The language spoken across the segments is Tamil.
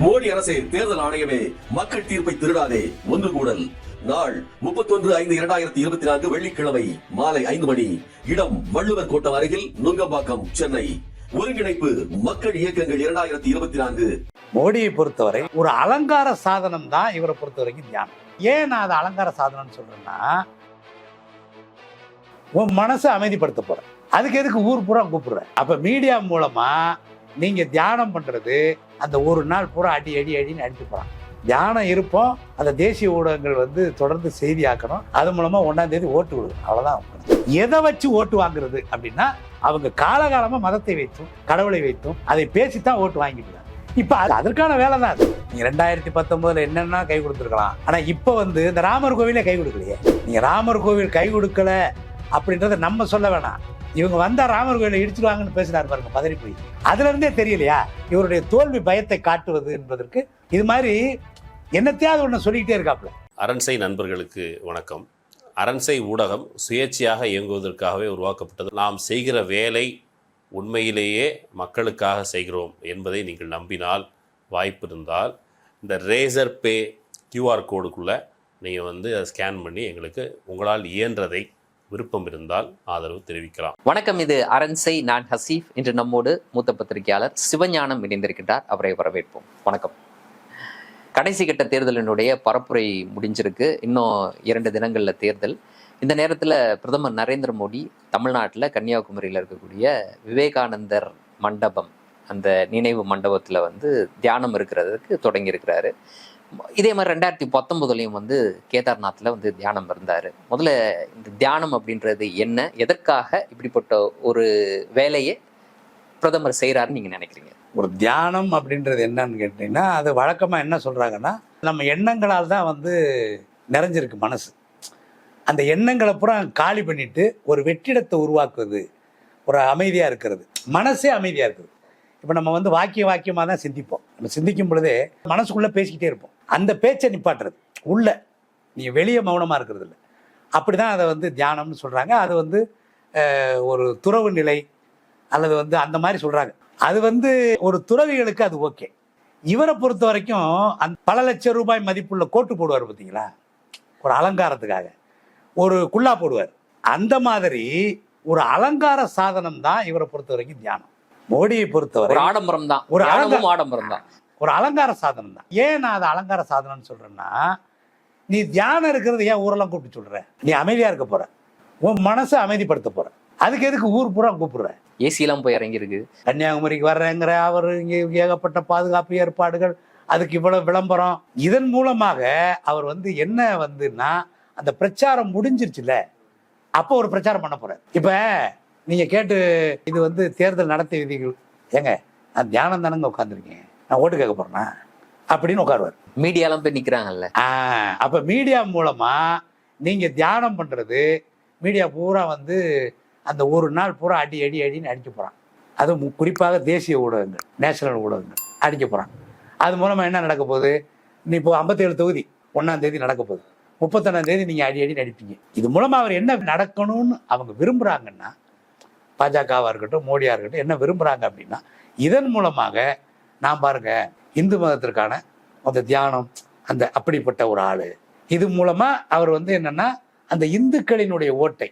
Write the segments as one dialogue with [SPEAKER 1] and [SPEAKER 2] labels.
[SPEAKER 1] மோடி அரசே தேர்தல் ஆணையமே மக்கள் தீர்ப்பை திருடாதே ஒன்று கூடல். நாள் முப்பத்தொன்று ஐந்து இரண்டாயிரத்தி இருபத்தி நான்கு வெள்ளிக்கிழமை மாலை ஐந்து மணி. இடம் வள்ளுவர் கோட்டம் அருகில் நுங்கம்பாக்கம் சென்னை. ஒருங்கிணைப்பு மக்கள் இயக்கங்கள் இரண்டாயிரத்தி இருபத்தி நான்கு.
[SPEAKER 2] மோடியை பொறுத்தவரை ஒரு அலங்கார சாதனம் தான் இவரை பொறுத்த வரைக்கும் தியானம். ஏன் நான் அதை அலங்கார சாதனம்னு சொல்றேன்னா உன் மனசை அமைதிப்படுத்த போறேன். அதுக்கு எதுக்கு ஊர் பூரா கூப்பிடுறேன் அப்ப மீடியா மூலமா நீங்க தியானம் பண்றது அந்த ஒரு நாள் பூரா அடி அடி அடின்னு அடிச்சு போகிறான் தியானம் இருப்போம் அந்த தேசிய ஊடகங்கள் வந்து தொடர்ந்து செய்தி ஆக்கணும். அது மூலமாக ஒன்றாம் தேதி ஓட்டு விடுது. அவ்வளோதான் எதை வச்சு ஓட்டு வாங்குறது அப்படின்னா அவங்க காலகாலமாக மதத்தை வைத்தும் கடவுளை வைத்தும் அதை பேசித்தான் ஓட்டு வாங்கிட்டு இப்போ அது அதற்கான வேலை தான் அது. நீங்கள் ரெண்டாயிரத்தி பத்தொம்போதில் என்னென்ன கை கொடுத்துருக்கலாம். ஆனால் இப்போ வந்து இந்த ராமர் கோவிலே கை கொடுக்கலையே. நீங்கள் ராமர் கோவில் கை கொடுக்கல அப்படின்றத நம்ம சொல்ல வேணாம். இவங்க வந்தா ராமர் கோயிலை இடிச்சிருவாங்கன்னு பேசினார் பாருங்க பதறி போய் அதுல இருந்தே தெரியலையா? இவருடைய தோல்வி பயத்தை காட்டுவது என்பதற்கு இது மாதிரி என்னத்தையாவது ஒண்ணு சொல்லிக்கிட்டே இருக்காப்ல
[SPEAKER 3] அரண்சை நண்பர்களுக்கு வணக்கம். அரண்சை ஊடகம் சுயேட்சையாக இயங்குவதற்காகவே உருவாக்கப்பட்டது. நாம் செய்கிற வேலை உண்மையிலேயே மக்களுக்காக செய்கிறோம் என்பதை நீங்கள் நம்பினால் வாய்ப்பு இருந்தால் இந்த ரேசர் பே கியூஆர் கோடுக்குள்ளே நீங்கள் வந்து அதை ஸ்கேன் பண்ணி எங்களுக்கு உங்களால் இயன்றதை விருப்பம் இருந்தால் ஆதரவு தெரிவிக்கலாம்.
[SPEAKER 4] வணக்கம் இது அரண்சை நான் ஹசீஃப். இன்று நம்மோடு மூத்த பத்திரிகையாளர் சிவஞானம் இணைந்திருக்கின்றார். அவரை வரவேற்போம். வணக்கம். கடைசி கட்ட தேர்தலினுடைய பரப்புரை முடிஞ்சிருக்கு. இன்னும் இரண்டு தினங்களில் தேர்தல். இந்த நேரத்தில் பிரதமர் நரேந்திர மோடி தமிழ்நாட்டில் கன்னியாகுமரியில் இருக்கக்கூடிய விவேகானந்தர் மண்டபம் அந்த நினைவு மண்டபத்தில் வந்து தியானம் இருக்கிறதுக்கு தொடங்கியிருக்கிறாரு. இதே மாதிரி ரெண்டாயிரத்தி பத்தொன்பதுலையும் வந்து கேதார்நாத்தில் வந்து தியானம் இருந்தார். முதல்ல இந்த தியானம் அப்படின்றது என்ன? எதற்காக இப்படிப்பட்ட ஒரு வேலையை பிரதமர் செய்கிறாருன்னு நீங்கள் நினைக்கிறீங்க?
[SPEAKER 2] ஒரு தியானம் அப்படின்றது என்னன்னு கேட்டீங்கன்னா அது வழக்கமாக என்ன சொல்கிறாங்கன்னா நம்ம எண்ணங்களால் தான் வந்து நிறைஞ்சிருக்கு மனசு. அந்த எண்ணங்களை பூரா காலி பண்ணிட்டு ஒரு வெற்றிடத்தை உருவாக்குவது ஒரு அமைதியாக இருக்கிறது. மனசே அமைதியாக இருக்குது. இப்போ நம்ம வந்து வாக்கிய வாக்கியமாக தான் சிந்திப்போம். நம்ம சிந்திக்கும் பொழுதே மனசுக்குள்ளே பேசிக்கிட்டே இருப்போம். அந்த பேச்சை நிப்பாட்டுறது. உள்ள. நீ வெளியே மௌனமாக இருக்கிறது இல்லை அப்படி தான் அதை வந்து தியானம்னு சொல்கிறாங்க அது வந்து ஒரு துறவு நிலை அல்லது வந்து அந்த மாதிரி சொல்கிறாங்க அது வந்து ஒரு துறவிகளுக்கு அது ஓகே. இவரை பொறுத்த வரைக்கும் அந்த பல லட்சம் ரூபாய் மதிப்புள்ள கோட்டு போடுவார் பார்த்தீங்களா? ஒரு அலங்காரத்துக்காக. ஒரு குல்லா போடுவார். அந்த மாதிரி ஒரு அலங்கார சாதனம் தான் இவரை பொறுத்த வரைக்கும் தியானம். மோடியை பொறுத்தவரை
[SPEAKER 4] ஆடம்பரம் தான்.
[SPEAKER 2] ஒரு
[SPEAKER 4] ஒரு
[SPEAKER 2] ஆடம்பரம்.
[SPEAKER 4] ஆடம்பரம் தான்.
[SPEAKER 2] ஒரு அலங்கார சாதனம் தான். ஏன் நான் அதை அலங்கார சாதனம்னு சொல்றேன்னா நீ தியானம் இருக்கிறது ஏன் ஊரெல்லாம் கூப்பிட்டு சொல்ற? நீ அமைதியா இருக்க போற. உன் மனசை அமைதிப்படுத்த போற. அதுக்கு எதுக்கு ஊர் பூரா கூப்பிடுற?
[SPEAKER 4] ஏசிலாம் போய் இறங்கியிருக்கு
[SPEAKER 2] கன்னியாகுமரிக்கு வர்றேங்கிற அவர் இங்கே ஏகப்பட்ட பாதுகாப்பு ஏற்பாடுகள் அதுக்கு இவ்வளவு விளம்பரம். இதன் மூலமாக அவர் வந்து என்ன வந்துன்னா அந்த பிரச்சாரம் முடிஞ்சிருச்சுல அப்போ ஒரு பிரச்சாரம் பண்ண போறாரு. இப்ப நீங்க கேட்டு இது வந்து தேர்தல் நடத்தை விதிகள். ஏங்க நான் தியானம் தானங்க உட்காந்துருக்கேன் நான் ஓட்டு கேட்க போறேனா? அப்படின்னு உட்காருவார்.
[SPEAKER 4] மீடியாலாம் போய் நிக்கிறாங்கல்ல.
[SPEAKER 2] ஆஹ் அப்ப மீடியா மூலமா நீங்க தியானம் பண்றது மீடியா பூரா வந்து அந்த ஒரு நாள் பூரா அடி அடி அடின்னு அடிக்க போறான். அது மு- குறிப்பாக தேசிய ஊடகங்கள் நேஷனல் ஊடகங்கள் அடிக்க போறான். அது மூலமா என்ன நடக்க போகுது? நீ இப்போ ஐம்பத்தேழு தொகுதி ஒன்னாம் தேதி நடக்க போகுது. முப்பத்தொன்னாம் தேதி நீங்க அடி அடி நடிப்பீங்க இது மூலமா அவர் என்ன நடக்கணும்னு அவங்க விரும்புறாங்கன்னா பாஜகவா இருக்கட்டும் மோடியா இருக்கட்டும் என்ன விரும்புறாங்க அப்படின்னா இதன் மூலமாக நான் பாருங்க இந்து மதத்திற்கான அந்த தியானம் அந்த அப்படிப்பட்ட ஒரு ஆள். இது மூலமா அவர் வந்து என்னன்னா அந்த இந்துக்களினுடைய ஓட்டை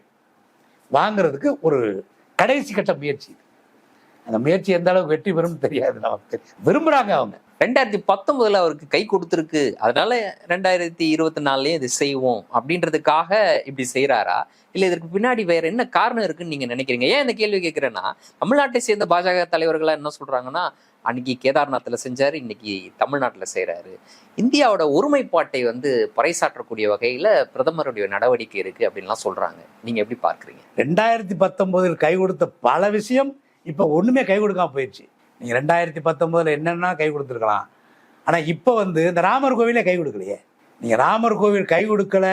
[SPEAKER 2] வாங்குறதுக்கு ஒரு கடைசி கட்ட முயற்சி. அந்த முயற்சி எந்த அளவுக்கு வெற்றி பெறும் தெரியாது நமக்கு. விரும்புறாங்க அவங்க.
[SPEAKER 4] ரெண்டாயிரத்தி பத்தொன்பதுல அவருக்கு கை கொடுத்துருக்கு. அதனால ரெண்டாயிரத்தி இருபத்தி நாலுலயும் இது செய்வோம் அப்படின்றதுக்காக இப்படி செய்யறாரா இல்ல இதற்கு பின்னாடி வேற என்ன காரணம் இருக்குன்னு நீங்க நினைக்கிறீங்க? ஏன் இந்த கேள்வி கேட்கிறேன்னா தமிழ்நாட்டை சேர்ந்த பாஜக தலைவர்களா என்ன சொல்றாங்கன்னா அன்னைக்கு கேதார்நாத்தில் செஞ்சார் இன்னைக்கு தமிழ்நாட்டில் செய்கிறாரு இந்தியாவோட ஒருமைப்பாட்டை வந்து பறைசாற்றக்கூடிய வகையில் பிரதமருடைய நடவடிக்கை இருக்குது அப்படின்லாம் சொல்கிறாங்க நீங்கள் எப்படி பார்க்குறீங்க?
[SPEAKER 2] ரெண்டாயிரத்தி பத்தொம்போதில் கை கொடுத்த பல விஷயம் இப்போ ஒன்றுமே கை கொடுக்காம போயிடுச்சு. நீங்கள் ரெண்டாயிரத்தி பத்தொம்போதில் என்னென்ன கை கொடுத்துருக்கலாம். ஆனால் இப்போ வந்து இந்த ராமர் கோவிலே கை கொடுக்கலையே. நீங்கள் ராமர் கோவில் கை கொடுக்கல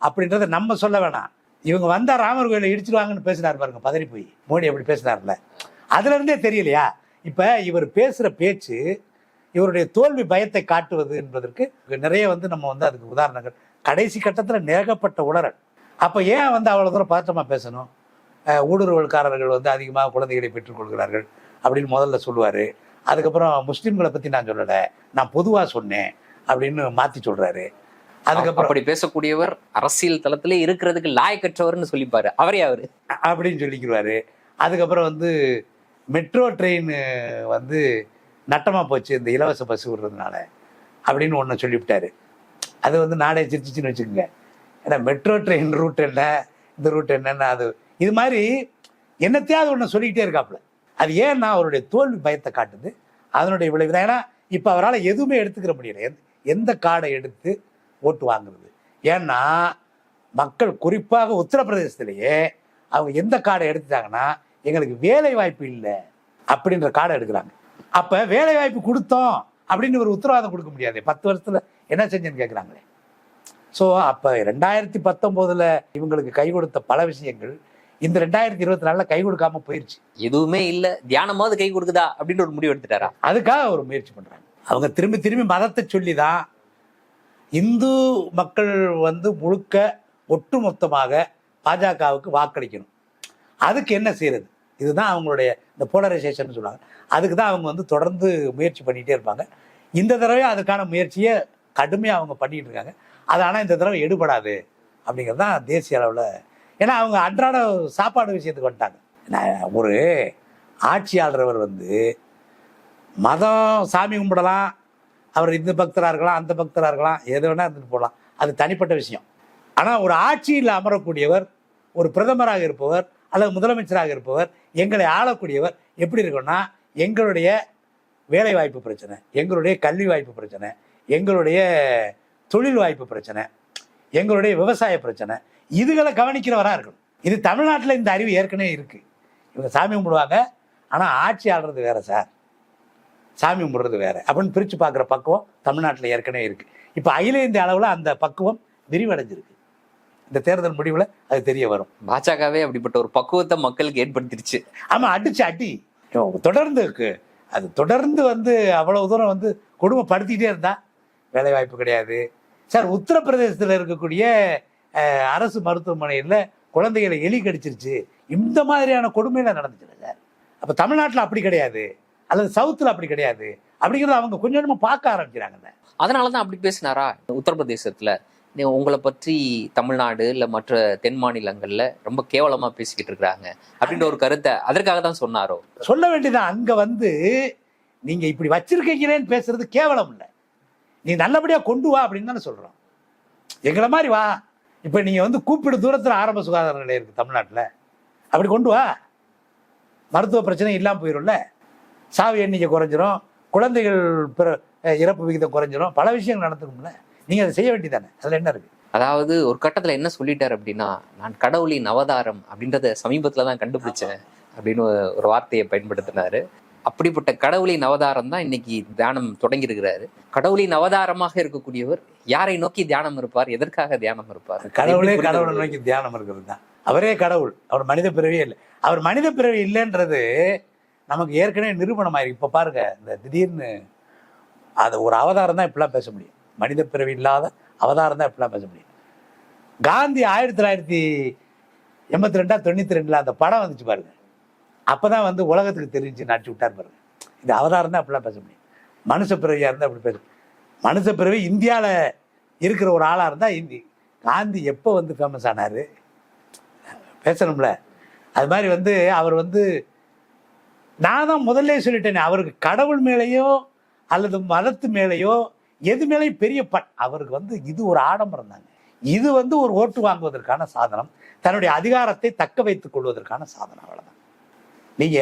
[SPEAKER 2] அப்படின்றத நம்ம சொல்ல வேணாம். இவங்க வந்தால் ராமர் கோயிலை இடிச்சிருவாங்கன்னு பேசினார் பாருங்க பதறி போய் மோடி அப்படி பேசினார்ல. அதுலேருந்தே தெரியலையா? இப்ப இவர் பேசுற பேச்சு இவருடைய தோல்வி பயத்தை காட்டுவது என்பதற்கு நிறைய வந்து நம்ம வந்து அதுக்கு உதாரணங்கள். கடைசி கட்டத்துல நேகப்பட்ட உளறல். அப்ப ஏன் வந்து அவ்வளவு தூரம் பதட்டமா பேசணும்? ஊடுருவல்காரர்கள் வந்து அதிகமாக குழந்தைகளை பெற்றுக்கொள்கிறார்கள் அப்படின்னு முதல்ல சொல்லுவார். அதுக்கப்புறம் முஸ்லீம்களை பற்றி நான் சொல்லலை. நான் பொதுவாக சொன்னேன் அப்படின்னு மாற்றி சொல்கிறாரு அதுக்கப்புறம்
[SPEAKER 4] அப்படி பேசக்கூடியவர் அரசியல் தளத்திலே இருக்கிறதுக்கு லாயக்கற்றவர்னு சொல்லிப்பாரு. அவரே அவரு.
[SPEAKER 2] அப்படின்னு சொல்லிக்கிறாரு அதுக்கப்புறம் வந்து மெட்ரோ ட்ரெயின் வந்து நட்டமாக போச்சு இந்த இலவச பஸ் விடுறதுனால அப்படின்னு ஒன்று சொல்லிவிட்டாரு. அது வந்து நாடே சிரிச்சிச்சின்னு வச்சுக்கோங்க. ஏன்னா மெட்ரோ ட்ரெயின் ரூட் என்ன இந்த ரூட் என்னன்னு அது இது மாதிரி என்னத்தையாவது ஒன்று சொல்லிக்கிட்டே இருக்காப்புல. அது ஏன்னா அவருடைய தோல்வி பயத்தை காட்டுது. அதனுடைய விளைவு தான். ஏன்னா இப்போ அவரால் எதுவுமே எடுத்துக்கிற முடியல. எந்த எந்த கார்டை எடுத்து ஓட்டு வாங்குறது? ஏன்னா மக்கள் குறிப்பாக உத்தரப்பிரதேசத்திலேயே அவங்க எந்த கார்டை எடுத்துட்டாங்கன்னா எங்களுக்கு வேலை வாய்ப்பு இல்லை அப்படின்ற கார்டை எடுக்கிறாங்க. அப்ப வேலை வாய்ப்பு கொடுத்தோம் அப்படின்னு ஒரு உத்தரவாதம் கொடுக்க முடியாது. பத்து வருஷத்துல என்ன செஞ்சேன்னு கேட்குறாங்களே ஸோ அப்போ ரெண்டாயிரத்தி பத்தொம்போதுல இவங்களுக்கு கை கொடுத்த பல விஷயங்கள் இந்த ரெண்டாயிரத்தி இருபத்தி நாலுல கை கொடுக்காம போயிருச்சு.
[SPEAKER 4] எதுவுமே இல்ல. தியானமாவது கை கொடுக்குதா அப்படின்னு ஒரு முடிவு எடுத்துட்டாரா?
[SPEAKER 2] அதுக்காக ஒரு முயற்சி பண்றாங்க. அவங்க திரும்பி திரும்பி மதத்தை சொல்லி தான் இந்து மக்கள் வந்து முழுக்க ஒட்டுமொத்தமாக பாஜகவுக்கு வாக்களிக்கணும். அதுக்கு என்ன செய்யறது இதுதான் அவங்களுடைய இந்த போலரைசேஷன் சொல்லுவாங்க அதுக்கு தான் அவங்க வந்து தொடர்ந்து முயற்சி பண்ணிகிட்டே இருப்பாங்க. இந்த தடவை அதுக்கான முயற்சியை கடுமையாக அவங்க பண்ணிட்டு இருக்காங்க. அது ஆனால் இந்த தடவை எடுபடாது அப்படிங்கிறது தான் தேசிய அளவில். ஏன்னா அவங்க அன்றாட சாப்பாடு விஷயத்துக்கு வந்துட்டாங்க. நான் ஒரு ஆட்சியாளரவர் வந்து மதம் சாமி கும்பிடலாம் அவர் இந்த பக்தராக இருக்கலாம் அந்த பக்தராக இருக்கலாம் எது வேணால் இருந்துட்டு போகலாம் அது தனிப்பட்ட விஷயம். ஆனால் ஒரு ஆட்சியில் அமரக்கூடியவர் ஒரு பிரதமராக இருப்பவர் அல்லது முதலமைச்சராக இருப்பவர் எங்களை ஆளக்கூடியவர் எப்படி இருக்கும்னா எங்களுடைய வேலை வாய்ப்பு பிரச்சனை எங்களுடைய கல்வி வாய்ப்பு பிரச்சனை எங்களுடைய தொழில் வாய்ப்பு பிரச்சனை எங்களுடைய விவசாய பிரச்சனை இதுகளை கவனிக்கிறவராக இருக்கணும். இது தமிழ்நாட்டில் இந்த அறிவு ஏற்கனவே இருக்குது இவங்க சாமி கும்பிடுவாங்க ஆனால் ஆட்சி ஆடுறது வேற சார். சாமி கும்பிடுறது வேற. அப்படின்னு பிரித்து பார்க்குற பக்குவம் தமிழ்நாட்டில் ஏற்கனவே இருக்குது இப்போ அகில இந்திய அளவில் அந்த பக்குவம் விரிவடைஞ்சிருக்கு. இந்த தேர்தல் முடிவில் அது தெரிய வரும்.
[SPEAKER 4] பாஜகவே அப்படிப்பட்ட ஒரு பக்குவத்தை மக்களுக்கு ஏற்படுத்திருச்சு
[SPEAKER 2] ஆமாம் அடிச்சு அடி. தொடர்ந்து இருக்கு. அது தொடர்ந்து வந்து அவ்வளவு தூரம் வந்து கொடுமைப்படுத்திக்கிட்டே இருந்தா வேலை வாய்ப்பு கிடையாது. சார் உத்தரப்பிரதேசத்தில் இருக்கக்கூடிய அரசு மருத்துவமனையில் குழந்தைகளை எலி கடிச்சிருச்சு. இந்த மாதிரியான கொடுமையெல்லாம் நடந்துச்சுல சார்? அப்போ தமிழ்நாட்டில் அப்படி கிடையாது. அல்லது சவுத்தில் அப்படி கிடையாது. அப்படிங்கிறத அவங்க கொஞ்சம் கொஞ்சமாக பார்க்க ஆரம்பிக்கிறாங்கல்ல
[SPEAKER 4] அதனாலதான் அப்படி பேசினாரா? உத்தரப்பிரதேசத்துல உங்களை பற்றி தமிழ்நாடு இல்லை மற்ற தென் மாநிலங்களில் ரொம்ப கேவலமாக பேசிக்கிட்டு இருக்கிறாங்க அப்படின்ற ஒரு கருத்தை அதற்காக தான் சொன்னாரோ?
[SPEAKER 2] சொல்ல வேண்டியதான் அங்கே வந்து நீங்கள் இப்படி வச்சிருக்கீங்களேன்னு பேசுறது கேவலம் இல்லை. நீ நல்லபடியாக கொண்டு வா அப்படின்னு தானே சொல்கிறோம் எங்களை மாதிரி வா. இப்போ நீங்கள் வந்து கூப்பிடு தூரத்தில் ஆரம்ப சுகாதார நிலையம் இருக்குது தமிழ்நாட்டில். அப்படி கொண்டு வா. மருத்துவ பிரச்சனை இல்லாமல் போயிடும்ல சாவி எண்ணிக்கை குறைஞ்சிரும். குழந்தைகள் பிற- இறப்பு விகிதம் குறைஞ்சிரும். பல விஷயங்கள் நடந்துக்கும்ல நீங்க அதை செய்ய வேண்டியதானே அதுல என்ன இருக்கு?
[SPEAKER 4] அதாவது ஒரு கட்டத்துல என்ன சொல்லிட்டாரு அப்படின்னா நான் கடவுளின் அவதாரம் அப்படின்றத சமீபத்துல தான் கண்டுபிடிச்சேன் அப்படின்னு ஒரு- வார்த்தையை பயன்படுத்தினாரு. அப்படிப்பட்ட கடவுளின் அவதாரம் தான் இன்னைக்கு தியானம் தொடங்கி இருக்கிறாரு கடவுளின் அவதாரமாக இருக்கக்கூடியவர் யாரை நோக்கி தியானம் இருப்பார்? எதற்காக தியானம் இருப்பார்?
[SPEAKER 2] கடவுளே கடவுளை நோக்கி தியானம் இருக்கிறது தான் அவரே கடவுள். அவர் மனித பிறவியே இல்லை. அவர் மனித பிறவி இல்லைன்றது நமக்கு ஏற்கனவே நிரூபணம் ஆயிருக்கு இப்போ பாருங்க இந்த திடீர்னு அது ஒரு அவதாரம் தான் இப்படிலாம் பேச முடியும். மனித பிறவி இல்லாத அவதாரம் தான் இப்படிலாம் பேச முடியும். காந்தி ஆயிரத்தி தொள்ளாயிரத்தி எண்பத்தி ரெண்டா தொண்ணூற்றி ரெண்டில் அந்த படம் வந்துச்சு பாருங்க. அப்போ தான் வந்து உலகத்துக்கு தெரிஞ்சு நாட்டி விட்டார் பாருங்க. இது அவதாரம் தான் அப்படிலாம் பேச முடியும். மனுஷ பிறவியாக இருந்தால் அப்படி பேச மனுஷ பிறவி இந்தியாவில் இருக்கிற ஒரு ஆளாக இருந்தால் இந்தி. காந்தி எப்போ வந்து ஃபேமஸ் ஆனார்? பேசணும்ல. அது மாதிரி வந்து அவர் வந்து நான் தான் முதல்ல சொல்லிட்டேனே அவருக்கு கடவுள் மேலேயோ அல்லது மதத்து மேலேயோ எது மேலேயும் பெரிய பட் அவருக்கு வந்து இது ஒரு ஆடம்பரம் தாங்க இது வந்து ஒரு ஓட்டு வாங்குவதற்கான சாதனம். தன்னுடைய அதிகாரத்தை தக்க வைத்துக் கொள்வதற்கான சாதனம் அவ்வளவுதான். நீங்க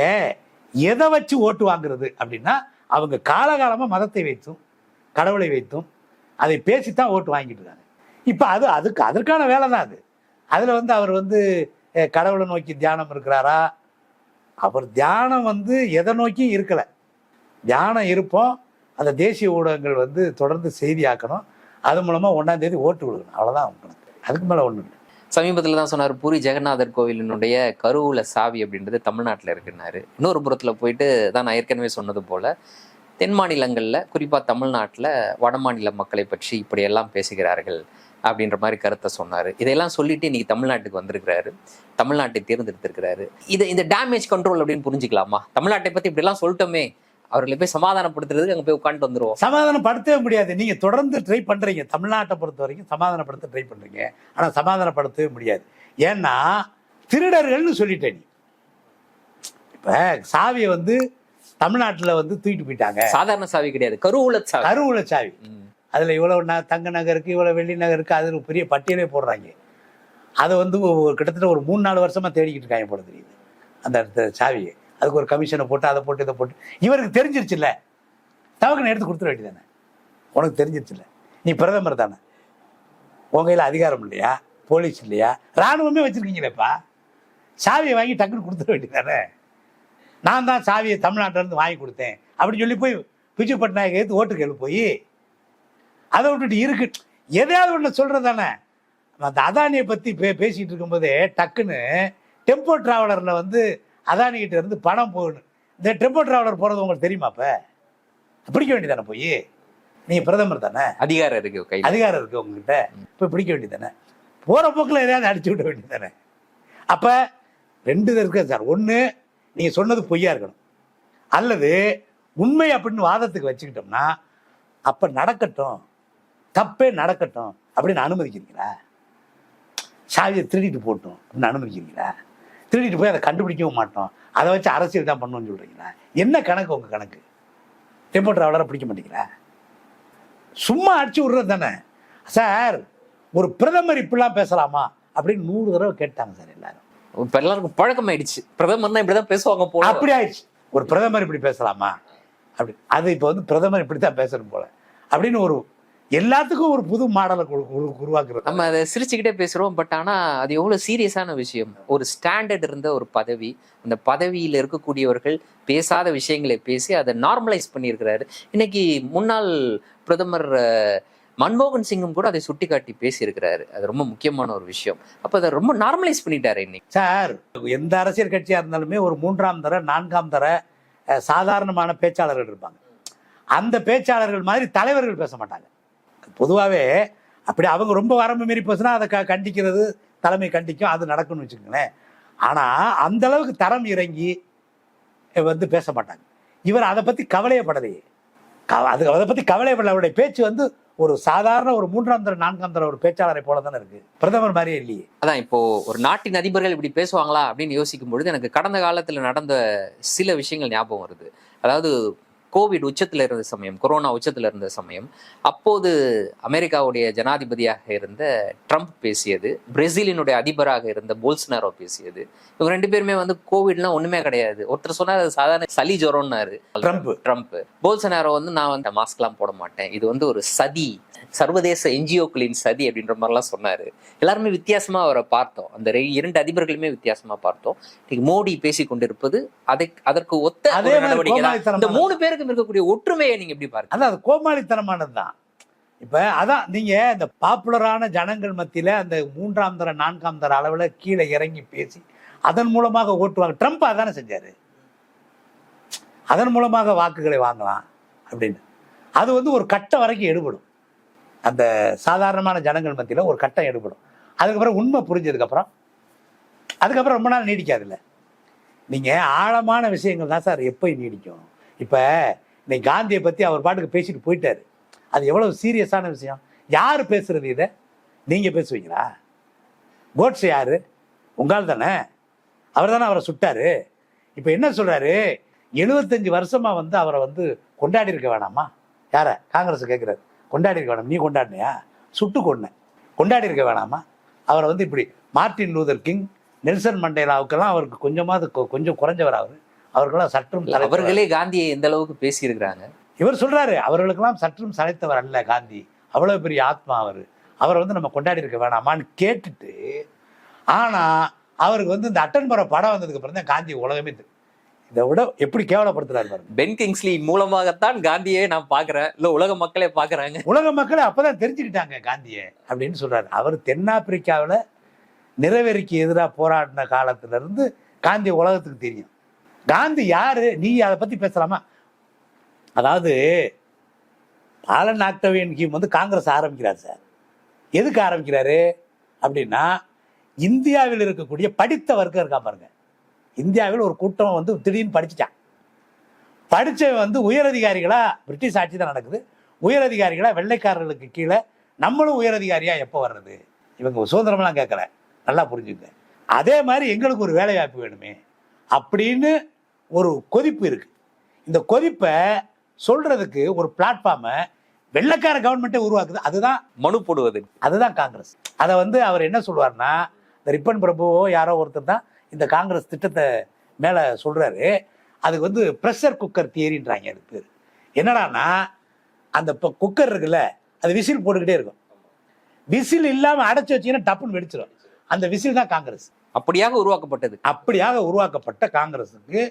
[SPEAKER 2] எதை வச்சு ஓட்டு வாங்குறது அப்படின்னா அவங்க காலகாலமா மதத்தை வைத்தும் கடவுளை வைத்தும் அதை பேசித்தான் ஓட்டு வாங்கிட்டு இருக்காங்க. இப்போ அது அதுக்கு அதற்கான வேலை தான் அது. அதில் வந்து அவர் வந்து கடவுளை நோக்கி தியானம் இருக்கிறாரா? அவர் தியானம் வந்து எதை நோக்கியும் இருக்கலை. தியானம் இருப்போம் அந்த தேசிய ஊடகங்கள் வந்து தொடர்ந்து செய்தியாக்கணும் அது மூலமா ஒன்னாம் தேதி ஓட்டு கொடுக்கணும் அவ்வளவுதான் அவங்க அதுக்கு மேல ஒண்ணு இல்லை.
[SPEAKER 4] சமீபத்தில் தான் சொன்னார் பூரி ஜெகநாதர் கோவிலினுடைய கருவூல சாவி அப்படின்றது தமிழ்நாட்டில் இருக்குன்னாரு. இன்னொரு புறத்தில் போயிட்டு தான் நான் ஏற்கனவே சொன்னது போல தென் மாநிலங்களில் குறிப்பாக தமிழ்நாட்டில் வட மாநில மக்களை பற்றி இப்படியெல்லாம் பேசுகிறார்கள் அப்படின்ற மாதிரி கருத்தை சொன்னார். இதையெல்லாம் சொல்லிட்டு இன்னைக்கு தமிழ்நாட்டுக்கு வந்திருக்கிறாரு. தமிழ்நாட்டை தேர்ந்தெடுத்திருக்கிறாரு. இது இந்த டேமேஜ் கண்ட்ரோல் அப்படின்னு புரிஞ்சுக்கலாமா? தமிழ்நாட்டை பற்றி இப்படிலாம் சொல்லிட்டோமே. அவர்களை போய் சமாதானப்படுத்துறதுக்கு அங்க போய் உட்காந்துட்டு வந்துருவோம்.
[SPEAKER 2] சமாதானப்படுத்தவே முடியாது. நீங்க தொடர்ந்து ட்ரை பண்றீங்க. தமிழ்நாட்டை பொறுத்த வரைக்கும் சமாதானப்படுத்த ட்ரை பண்றீங்க. ஆனா சமாதானப்படுத்தவே முடியாது. ஏன்னா திருடர்கள்னு சொல்லிட்டேன் நீ. இப்ப சாவியை வந்து தமிழ்நாட்டுல வந்து தூக்கிட்டு போயிட்டாங்க.
[SPEAKER 4] சாதாரண சாவி கிடையாது. கருவூல சாவி.
[SPEAKER 2] கருவூல சாவி. அதுல இவ்வளவு ந- தங்க நகருக்கு இவ்வளவு வெள்ளி நகருக்கு அது பெரிய பட்டியலே போடுறாங்க. அதை வந்து கிட்டத்தட்ட ஒரு மூணு நாலு வருஷமா தேடிக்கிட்டு இருக்காங்க போல தெரியுது. அந்த சாவியை. அதுக்கு ஒரு கமிஷனை போட்டு அதை போட்டு இதை போட்டு. இவருக்கு தெரிஞ்சிருச்சுல்ல? தவக்கனை எடுத்து கொடுத்துட வேண்டியதானே உனக்கு தெரிஞ்சிருச்சுல்ல? நீ பிரதமர் தானே. உங்கையில் அதிகாரம் இல்லையா? போலீஸ் இல்லையா? ராணுவமே வச்சுருக்கீங்களேப்பா. சாவியை வாங்கி டக்குன்னு கொடுத்துட வேண்டியதானே நான் தான் சாவியை தமிழ்நாட்டிலேருந்து வாங்கி கொடுத்தேன். அப்படின்னு சொல்லி போய் பிஜு பட்நாயக் எடுத்து ஓட்டு கேள்வி போய் அதை விட்டுட்டு இருக்கு. எதையாவது ஒன்று சொல்கிறது தானே அந்த அதானியை பற்றி பே பேசிகிட்டு இருக்கும்போதே டக்குன்னு டெம்போ டிராவலரில் வந்து அதானி கிட்ட இருந்து பணம் போகணும். இந்த டெம்போ டிராவலர் போகிறது உங்களுக்கு தெரியுமா அப்போ? பிடிக்க வேண்டியதானே போய்? நீங்கள் பிரதமர் தானே?
[SPEAKER 4] அதிகாரம் இருக்கு
[SPEAKER 2] அதிகாரம் இருக்கு உங்ககிட்ட. போய் பிடிக்க வேண்டியதானே? போகிற போக்கில் எதையாவது அடிச்சு விட வேண்டியதானே? அப்போ ரெண்டு இது இருக்கு சார். ஒன்று நீங்கள் சொன்னது பொய்யா இருக்கணும். அல்லது உண்மை அப்படின்னு வாதத்துக்கு வச்சுக்கிட்டோம்னா அப்போ நடக்கட்டும். தப்பே நடக்கட்டும் அப்படின்னு அனுமதிக்கிறீங்களா? சாவியை திருடிட்டு போட்டோம் அப்படின்னு அனுமதிக்கிறீங்களா? திருடிட்டு போய் அதை கண்டுபிடிக்கவும் மாட்டோம். அதை வச்சு அரசியல் தான் பண்ணணும்னு சொல்கிறீங்களா என்ன கணக்கு உங்கள் கணக்கு? டெம்போ டிராவலரை பிடிக்க மாட்டீங்களா? சும்மா அடிச்சு விடுறது தானே. சார் ஒரு பிரதமர் இப்படிலாம் பேசலாமா? அப்படின்னு நூறு தடவை கேட்டாங்க சார் எல்லாரும்.
[SPEAKER 4] இப்ப எல்லாருக்கும் பழக்கமாயிடுச்சு. பிரதமர்னா இப்படிதான் பேசுவாங்க போல.
[SPEAKER 2] அப்படி ஆயிடுச்சு. ஒரு பிரதமர் இப்படி பேசலாமா? அப்படி. அது இப்போ வந்து பிரதமர் இப்படி தான் பேசணும் போல. அப்படின்னு ஒரு எல்லாத்துக்கும் ஒரு புது மாடலை உருவாக்குறது.
[SPEAKER 4] நம்ம அதை சிரிச்சுக்கிட்டே பேசுறோம் பட் ஆனா அது எவ்வளவு சீரியஸான விஷயம். ஒரு ஸ்டாண்டர்ட் இருந்த ஒரு பதவி அந்த பதவியில் இருக்கக்கூடியவர்கள் பேசாத விஷயங்களை பேசி அதை நார்மலைஸ் பண்ணியிருக்கிறாரு. இன்னைக்கு முன்னாள் பிரதமர் மன்மோகன் சிங்கும் கூட அதை சுட்டிக்காட்டி பேசியிருக்கிறாரு. அது ரொம்ப முக்கியமான ஒரு விஷயம். அப்ப அதை ரொம்ப நார்மலைஸ் பண்ணிட்டாரு இன்னைக்கு.
[SPEAKER 2] சார் எந்த அரசியல் கட்சியாக இருந்தாலுமே ஒரு மூன்றாம் தர நான்காம் தர சாதாரணமான பேச்சாளர்கள் இருப்பாங்க. அந்த பேச்சாளர்கள் மாதிரி தலைவர்கள் பேச மாட்டாங்க. பொதுவாகவே அப்படி அவங்க ரொம்ப வரம்பு மீறி போச்சுன்னா அதை க கண்டிக்கிறது தலைமை கண்டிக்கும் அது நடக்கும்னு வச்சுக்கோங்களேன். ஆனால் அந்த அளவுக்கு தரம் இறங்கி வந்து பேச மாட்டாங்க. இவர் அதை பற்றி கவலையப்படலையே. க அது அதை பற்றி கவலையப்படல. அவருடைய பேச்சு வந்து ஒரு சாதாரண ஒரு மூன்றாம் தர நான்காம் தர ஒரு பேச்சாளரை போல தானே இருக்கு. பிரதமர் மாதிரியே இல்லையே.
[SPEAKER 4] அதான் இப்போ ஒரு நாட்டின் அதிபர்கள் இப்படி பேசுவாங்களா அப்படின்னு யோசிக்கும் பொழுது எனக்கு கடந்த காலத்தில் நடந்த சில விஷயங்கள் ஞாபகம் வருது. அதாவது கோவிட் உச்சத்துல இருந்த சமயம் கொரோனா உச்சத்துல இருந்த சமயம் அப்போது அமெரிக்காவுடைய ஜனாதிபதியாக இருந்த ட்ரம்ப் பேசியது பிரேசிலினுடைய அதிபராக இருந்த போல்ஸ்னாரோ பேசியது. இவங்க ரெண்டு பேருமே வந்து கோவிட்லாம் ஒண்ணுமே கிடையாது. ஒருத்தர் சொன்னார் அது சாதாரண சளி ஜுரம்னாரு
[SPEAKER 2] ட்ரம்ப்.
[SPEAKER 4] ட்ரம்ப். போல்சனாரோ வந்து நான் வந்து மாஸ்க்லாம் போட மாட்டேன். இது வந்து ஒரு சதி சர்வதேச என்ஜிஓக்களின் சதி அப்படின்ற மாதிரிலாம் சொன்னாரு. எல்லாருமே வித்தியாசமா அவரை பார்த்தோம். அந்த இரண்டு அதிபர்களுமே வித்தியாசமா பார்த்தோம். இன்னைக்கு மோடி பேசி கொண்டிருப்பது அதை அதற்கு ஒத்த நடவடிக்கை. இந்த. மூணு பேருக்கும் இருக்கக்கூடிய ஒற்றுமையை நீங்க எப்படி பாருங்க
[SPEAKER 2] அதான் அது கோமாளித்தனமானது தான். இப்போ அதான் நீங்கள் இந்த பாப்புலரான ஜனங்கள் மத்தியில் அந்த மூன்றாம் தர நான்காம் தர அளவில் கீழே இறங்கி பேசி அதன் மூலமாக ஓட்டுவாங்க ட்ரம்ப் அதானே செஞ்சார். அதன் மூலமாக வாக்குகளை வாங்கலாம் அப்படின்னு. அது வந்து ஒரு கட்டம் வரைக்கும் எடுபடும். அந்த சாதாரணமான ஜனங்கள் மத்தியில் ஒரு கட்டம் எடுபடும். அதுக்கப்புறம் உண்மை புரிஞ்சதுக்கப்புறம் அதுக்கப்புறம் ரொம்ப நாள் நீடிக்காதுல்ல. நீங்கள் ஆழமான விஷயங்கள் தான் சார் எப்போ நீடிக்கும். இப்போ இன்னைக்கு காந்தியை பற்றி அவர் பாட்டுக்கு பேசிட்டு போயிட்டாரு. அது எவ்வளோ சீரியஸான விஷயம். யார் பேசுறது இதை? நீங்கள் பேசுவீங்களா? கோட்ஸ் யார்? உங்கால் தானே? அவர் தானே அவரை சுட்டாரு. இப்போ என்ன சொல்கிறாரு எழுபத்தஞ்சு வருஷமாக வந்து அவரை வந்து கொண்டாடி இருக்க வேணாமா? யாரை? காங்கிரஸ் கேட்குறாரு கொண்டாடி இருக்க வேணாம். நீ கொண்டாடினியா? சுட்டு கொன்ன கொண்டாடி இருக்க வேணாமா? அவரை வந்து இப்படி மார்ட்டின் லூதர் கிங் நெல்சன் மண்டேலாவுக்கெல்லாம் அவருக்கு கொஞ்சமாவது கொஞ்சம் குறைஞ்சவர் அவர். அவருக்கெல்லாம் சற்றும்.
[SPEAKER 4] அவர்களே காந்தியை எந்த அளவுக்கு பேசியிருக்கிறாங்க?
[SPEAKER 2] இவர் சொல்றாரு அவர்களுக்கெல்லாம் சற்றும் சளைத்தவர் அல்ல காந்தி. அவ்வளவு பெரிய ஆத்மா அவர். அவரை வந்து நம்ம கொண்டாடி இருக்க வேணாமான்னு கேட்டுட்டு ஆனா அவருக்கு வந்து இந்த அட்டன் படம் வந்ததுக்கு அப்புறம் தான் காந்தி உலகமே இதை விட எப்படி கேவலப்படுத்துறாரு பாருங்க.
[SPEAKER 4] பென் கிங்ஸ்லி மூலமாகத்தான் காந்தியை நான் பாக்குறேன் இல்ல உலக மக்களே பாக்குறாங்க
[SPEAKER 2] உலக மக்கள் அப்பதான் தெரிஞ்சுக்கிட்டாங்க காந்தியை அப்படின்னு சொல்றாரு. அவர் தென்னாப்பிரிக்காவில் நிறவெறிக்கு எதிராக போராடின காலத்துல இருந்து காந்தி உலகத்துக்கு தெரியும். காந்தி யாரு? நீ அதை பத்தி பேசலாமா? அதாவது ஆலன் ஆக்டவியன் கீம் வந்து காங்கிரஸ் ஆரம்பிக்கிறார் சார். எதுக்கு ஆரம்பிக்கிறாரு? அப்படின்னா இந்தியாவில் இருக்கக்கூடிய படித்த வர்க்கம் இருக்கா பாருங்க. இந்தியாவில் ஒரு கூட்டம் வந்து திடீர்னு படிச்சுட்டான். படிச்சவன் வந்து உயரதிகாரிகளா பிரிட்டிஷ் ஆட்சி தான் நடக்குது. உயரதிகாரிகளா வெள்ளைக்காரர்களுக்கு கீழே நம்மளும் உயரதிகாரியா எப்போ வர்றது? இவங்க சுதந்திரமெல்லாம் கேட்கல. நல்லா புரிஞ்சுங்க. அதே மாதிரி எங்களுக்கு ஒரு வேலை வாய்ப்பு வேணுமே அப்படின்னு ஒரு கொதிப்பு இருக்கு. இந்த கொதிப்பை சொல்றதுக்கு ஒரு பிளாட்ஃபார்மை வெள்ளைக்கார கவர்மெண்ட்டே உருவாக்குது. அதுதான்
[SPEAKER 4] மனு போடுவது.
[SPEAKER 2] அதுதான் காங்கிரஸ். அதை வந்து அவர் என்ன சொல்லுவார்னா இந்த ரிப்பன் பிரபுவோ யாரோ ஒருத்தர் தான் இந்த காங்கிரஸ் திட்டத்தை மேலே சொல்றாரு. அதுக்கு வந்து ப்ரெஷர் குக்கர் தியரின்றாங்க அதுக்கு பேர். என்னடான்னா அந்த இப்போ குக்கர் இருக்குல்ல அது விசில் போட்டுக்கிட்டே இருக்கும். விசில் இல்லாமல் அடைச்சி வச்சீங்கன்னா டப்புன்னு வெடிச்சிடும் அந்த விசில் தான் காங்கிரஸ்.
[SPEAKER 4] அப்படியாக உருவாக்கப்பட்டது.
[SPEAKER 2] அப்படியாக உருவாக்கப்பட்ட காங்கிரஸுக்கு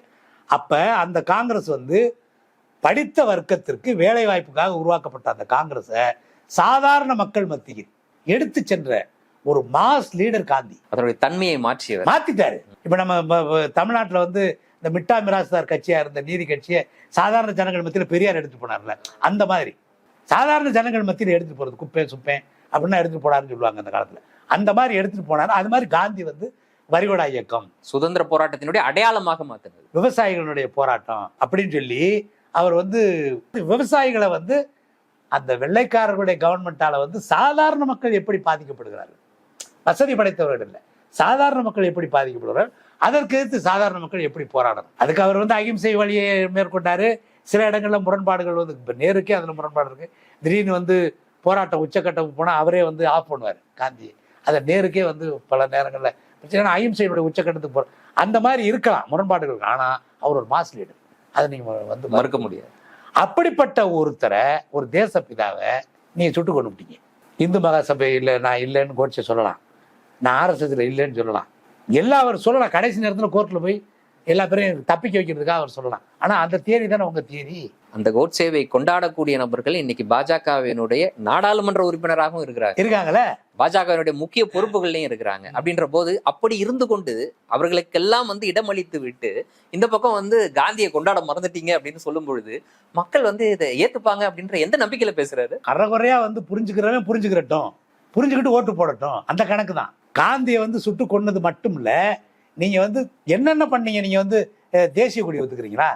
[SPEAKER 2] அப்ப அந்த காங்கிரஸ் வந்து படித்த வர்க்கத்திற்கு வேலை வாய்ப்புக்காக உருவாக்கப்பட்ட அந்த காங்கிரஸை சாதாரண மக்கள் மத்தியில் எடுத்து சென்ற ஒரு மாஸ் லீடர் காந்தி.
[SPEAKER 4] அதனுடைய தன்மையை மாற்றியவர்.
[SPEAKER 2] மாத்திட்டாரு. இப்ப நம்ம தமிழ்நாட்டுல வந்து இந்த மிட்டா மிராஸ்தார் கட்சியா இருந்த நீதி கட்சியை சாதாரண ஜனங்கள் மத்தியில் பெரியார் எடுத்து போனார்ல. அந்த மாதிரி. சாதாரண ஜனங்கள் மத்தியில் எடுத்துட்டு போறது குப்பேன் சுப்பேன் அப்படின்னா எடுத்துட்டு போனாருன்னு சொல்லுவாங்க அந்த காலத்துல. அந்த மாதிரி எடுத்துட்டு போனாரு. அது மாதிரி காந்தி வந்து வரிகொடா இயக்கம்.
[SPEAKER 4] சுதந்திர போராட்டத்தினுடைய அடையாளமாக மாத்தினது.
[SPEAKER 2] விவசாயிகளுடைய போராட்டம் அப்படின்னு சொல்லி அவர் வந்து விவசாயிகளை வந்து அந்த வெள்ளைக்காரர்களுடைய கவர்மெண்டால வந்து சாதாரண மக்கள் எப்படி பாதிக்கப்படுகிறார்கள்? வசதி படைத்தவர்கள் இல்லை. சாதாரண மக்கள் எப்படி பாதிக்கப்படுகிறார்கள் அதற்கு எதிர்த்து சாதாரண மக்கள் எப்படி போராடணும்? அதுக்கு அவர் வந்து அகிம்சை வழியை மேற்கொண்டாரு. சில இடங்கள்ல முரண்பாடுகள் வந்து இப்போ நேருக்கே அதில் முரண்பாடு இருக்கு. திடீர்னு வந்து போராட்டம் உச்சக்கட்டம் போனால் அவரே வந்து ஆஃப் பண்ணுவார் காந்தி அதை நேருக்கே வந்து பல நேரங்களில் பிரச்சனை. அகிம்சையினுடைய உச்சக்கட்டத்துக்கு போகிற அந்த மாதிரி இருக்கலாம் முரண்பாடுகள் இருக்கு. ஆனா அவர் ஒரு மாஸ் லீடர் அதை நீங்க வந்து
[SPEAKER 4] மறுக்க முடியாது.
[SPEAKER 2] அப்படிப்பட்ட ஒருத்தரை ஒரு தேசப்பிதாவை நீங்க சுட்டு கொண்டு விட்டீங்க இந்து மகாசபை இல்லை நான் இல்லைன்னு கோட்சை சொல்லலாம். நான் ஆர்எஸ்எஸ்ல இல்லைன்னு சொல்லலாம். எல்லாம் அவர் சொல்லலாம். கடைசி நேரத்தில் கோர்ட்டில் போய் எல்லா பேரையும் தப்பிக்க வைக்கிறதுக்காக அவர் சொல்லலாம். ஆனா அந்த தேதி தானே உங்க தேதி?
[SPEAKER 4] அந்த கோட்சேவை கொண்டாடக்கூடிய நபர்கள் இன்னைக்கு பாஜகவினுடைய நாடாளுமன்ற உறுப்பினராகவும் இருக்கிறாங்க
[SPEAKER 2] இருக்காங்களே?
[SPEAKER 4] பாஜகவினுடைய முக்கிய பொறுப்புகள்லயும் இருக்கிறாங்க. அப்படின்ற போது அப்படி இருந்து கொண்டு அவர்களுக்கெல்லாம் வந்து இடமளித்து விட்டு இந்த பக்கம் வந்து காந்தியை கொண்டாட மறந்துட்டீங்க அப்படின்னு சொல்லும் பொழுது மக்கள் வந்து இதை ஏத்துப்பாங்க அப்படின்ற எந்த நம்பிக்கையில பேசுறாரு?
[SPEAKER 2] அறகுறையா வந்து புரிஞ்சுக்கிறவன் புரிஞ்சுக்கிறட்டும். புரிஞ்சுக்கிட்டு ஓட்டு போடட்டும். அந்த கணக்கு தான் காந்தியை வந்து சுட்டு கொன்னது மட்டும் இல்ல நீங்க வந்து என்னென்ன பண்ணீங்க? நீங்க வந்து தேசிய கொடியை ஒத்துக்கிறீங்களா?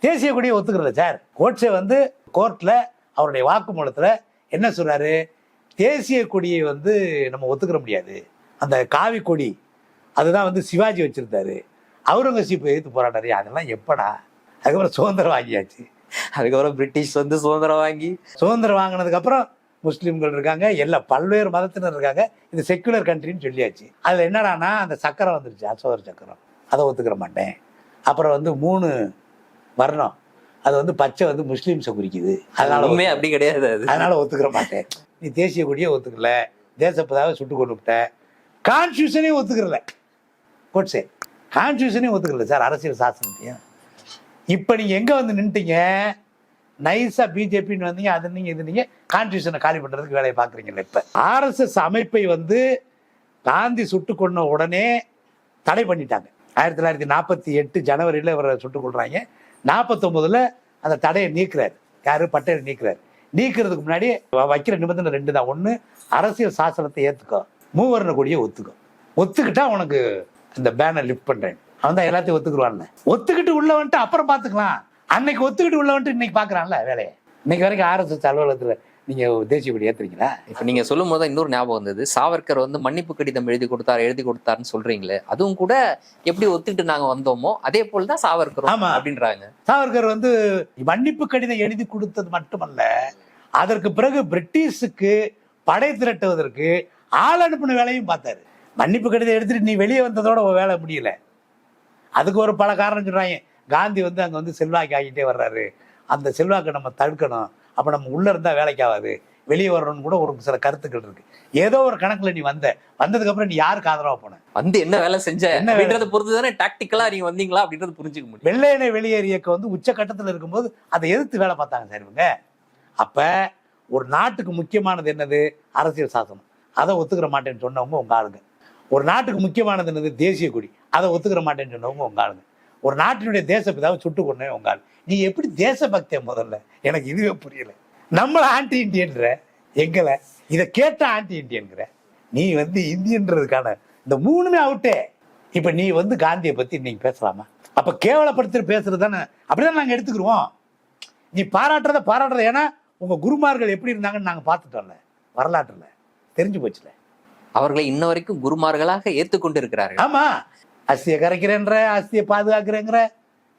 [SPEAKER 2] தேசிய கொடியை ஒத்துக்கிறல சார். கோட்ஸே வந்து கோர்ட்ல அவருடைய வாக்குமூலத்துல என்ன சொல்றாரு? தேசிய கொடியை வந்து நம்ம ஒத்துக்கிற முடியாது. அந்த காவி கொடி அதுதான் வந்து சிவாஜி வச்சிருந்தாரு. அவுரங்கசீப் எதிர்த்து போராட்டாரு. அதெல்லாம் எப்படா? அதுக்கப்புறம் சுதந்திரம் வாங்கியாச்சு.
[SPEAKER 4] அதுக்கப்புறம் பிரிட்டிஷ் வந்து சுதந்திரம் வாங்கி
[SPEAKER 2] சுதந்திரம் வாங்கினதுக்கு அப்புறம் முஸ்லீம்கள் இருக்காங்க எல்லா பல்வேறு மதத்தினர் இருக்காங்க. இது செக்குலர் கண்ட்ரின்னு சொல்லியாச்சு. அதுல என்னடான்னா அந்த சக்கரம் வந்துருச்சு அசோதர சக்கரம். அதை ஒத்துக்கிற மாட்டேன். அப்புறம் வந்து மூணு வர்ணம். அது வந்து பச்சை வந்து முஸ்லீம்ஸை குறிக்குது. அதனால
[SPEAKER 4] உண்மை அப்படி கிடையாது அது.
[SPEAKER 2] அதனால ஒத்துக்கிற மாட்டேன். நீ தேசிய கொடியே ஒத்துக்கல. தேசப்பதாவை சுட்டு கொண்டு விட்ட. கான்ஸ்டியூஷனே ஒத்துக்கிறல கோட்ஸே கான்ஸ்டியூஷனே ஒத்துக்கல சார் அரசியல் சாசனத்தையும். இப்போ நீங்கள் எங்கே வந்து நின்ட்டீங்க? நைஸாக பிஜேபின்னு வந்தீங்க அது நீங்க இது நீங்கள் கான்ஸ்டியூஷனை காலி பண்ணுறதுக்கு வேலையை பார்க்குறீங்கல்ல இப்போ. ஆர்எஸ்எஸ் அமைப்பை வந்து காந்தி சுட்டு கொண்ட உடனே தடை பண்ணிட்டாங்க. ஆயிரத்தி தொள்ளாயிரத்தி நாற்பத்தி எட்டு ஜனவரியில் இவரை சுட்டுக் கொள்றாங்க நாற்பத்தொம்போதில் அந்த தடையை நீக்குறாரு. யாரு? பட்டேல் நீக்குறாரு. நீக்கிறதுக்கு முன்னாடி வ- வைக்கிற நிபந்தனை ரெண்டு தான். ஒன்று அரசியல் சாசனத்தை ஏற்றுக்கோ மூவர்ண கொடியை ஒத்துக்கோ. ஒத்துக்கிட்டா உனக்கு இந்த பேனர் லிஃப்ட் பண்ணுறேன் அவன் தான் எல்லாத்தையும் ஒத்துக்குருவான்னு ஒத்துக்கிட்டு உள்ள வந்துட்டு அப்புறம் பார்த்துக்கலாம். அன்னைக்கு ஒத்துக்கிட்டு உள்ள வந்துட்டு இன்னைக்கு பார்க்கறான்ல வேலையை. இன்னைக்கு வரைக்கும் ஆர்எஸ்எஸ் அலுவலகத்தில் நீங்க தேசிய கொடி ஏத்துறீங்களா?
[SPEAKER 4] இப்ப நீங்க சொல்லும் போது இன்னொரு ஞாபகம் வந்தது. சாவர்கர் வந்து மன்னிப்பு கடிதம் எழுதி கொடுத்தார் எழுதி கொடுத்தாருன்னு சொல்றீங்களே அதுவும் கூட எப்படி ஒத்துக்கிட்டு நாங்க வந்தோமோ அதே போல தான் சாவர்கரும்
[SPEAKER 2] ஆமா.
[SPEAKER 4] அப்படின்றாங்க.
[SPEAKER 2] சாவர்கர் வந்து மன்னிப்பு கடிதம் எழுதி கொடுத்தது மட்டுமல்ல அதற்கு பிறகு பிரிட்டிஷுக்கு படை திரட்டுவதற்கு ஆள் அனுப்பின வேலையும் பார்த்தாரு. மன்னிப்பு கடிதம் எடுத்துட்டு நீ வெளியே வந்ததோட வேலை முடியல. அதுக்கு ஒரு பல காரணம் சொல்றாங்க. காந்தி வந்து அங்க வந்து செல்வாக்கு ஆகிட்டே வர்றாரு. அந்த செல்வாக்கை நம்ம தடுக்கணும். அப்ப நம்ம உள்ள இருந்தா வேலைக்கு ஆகாது வெளியே வரணும்னு கூட ஒரு சில கருத்துக்கள் இருக்கு. ஏதோ ஒரு கணக்குல நீ வந்த. வந்ததுக்கு அப்புறம் நீ யாருக்கு ஆதரவா போன?
[SPEAKER 4] வந்து என்ன வேலை செஞ்ச?
[SPEAKER 2] என்ன வேலை?
[SPEAKER 4] அப்படின்றத பொறுத்து தானே டாக்டிக்கலா நீங்க வந்தீங்களா? அப்படின்றது புரிஞ்சுக்க முடியும்.
[SPEAKER 2] வெள்ளையனை வெளியேறு இயக்கம் வந்து உச்சக்கட்டத்தில் இருக்கும்போது அதை எதிர்த்து வேலை பார்த்தாங்க சார் இவங்க. அப்ப ஒரு நாட்டுக்கு முக்கியமானது என்னது? அரசியல் சாசனம். அதை ஒத்துக்கிற மாட்டேன்னு சொன்னவங்க உங்க ஆளுங்க. ஒரு நாட்டுக்கு முக்கியமானது என்னது? தேசிய கொடி. அதை ஒத்துக்கிற மாட்டேன்னு சொன்னவங்க உங்க ஆளுங்க. ஒரு நாட்டினுடைய தேசப்பிதாவை சுட்டு கொண்டே உங்க ஆள். நீ எப்படி தேசபக்திய முதல்ல? எனக்கு இதுவே புரியல. நம்மள ஆன்டி இந்தியன்ற எங்களை இதை கேட்ட ஆன்டி இந்தியன்கிற நீ வந்து இந்தியன்றதுக்கான இந்த மூணுமே அவுட்டே இப்ப நீ வந்து காந்தியை பத்தி இன்னைக்கு பேசலாமா? அப்ப கேவலப்படுத்தி பேசுறது தானே? அப்படிதான் நாங்க எடுத்துக்கிறோம் நீ பாராட்டுறத பாராட்டுறத ஏன்னா உங்க குருமார்கள் எப்படி இருந்தாங்கன்னு நாங்க பார்த்துட்டோம்ல. வரலாற்றுல. தெரிஞ்சு போச்சுல.
[SPEAKER 4] அவர்களை இன்ன வரைக்கும் குருமார்களாக ஏற்றுக்கொண்டு இருக்கிறார்கள்
[SPEAKER 2] ஆமா. அஸ்தியை கரைக்கிறேன்ற அஸ்தியை பாதுகாக்கிறேங்கிற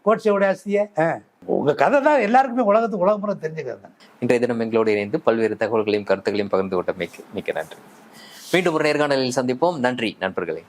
[SPEAKER 2] கோட்சையோட அஸ்தியை. ஆ. உங்க கதை தான் எல்லாருக்குமே உலகத்துக்கு உலகம் முறை தெரிஞ்ச கதை தான்.
[SPEAKER 4] இன்றைய தினம் எங்களோடு இணைந்து பல்வேறு தகவல்களையும் கருத்துக்களையும் பகிர்ந்து கொண்ட மிக்க மிக்க நன்றி. மீண்டும் ஒரு நேர்காணலில் சந்திப்போம். நன்றி நண்பர்களே.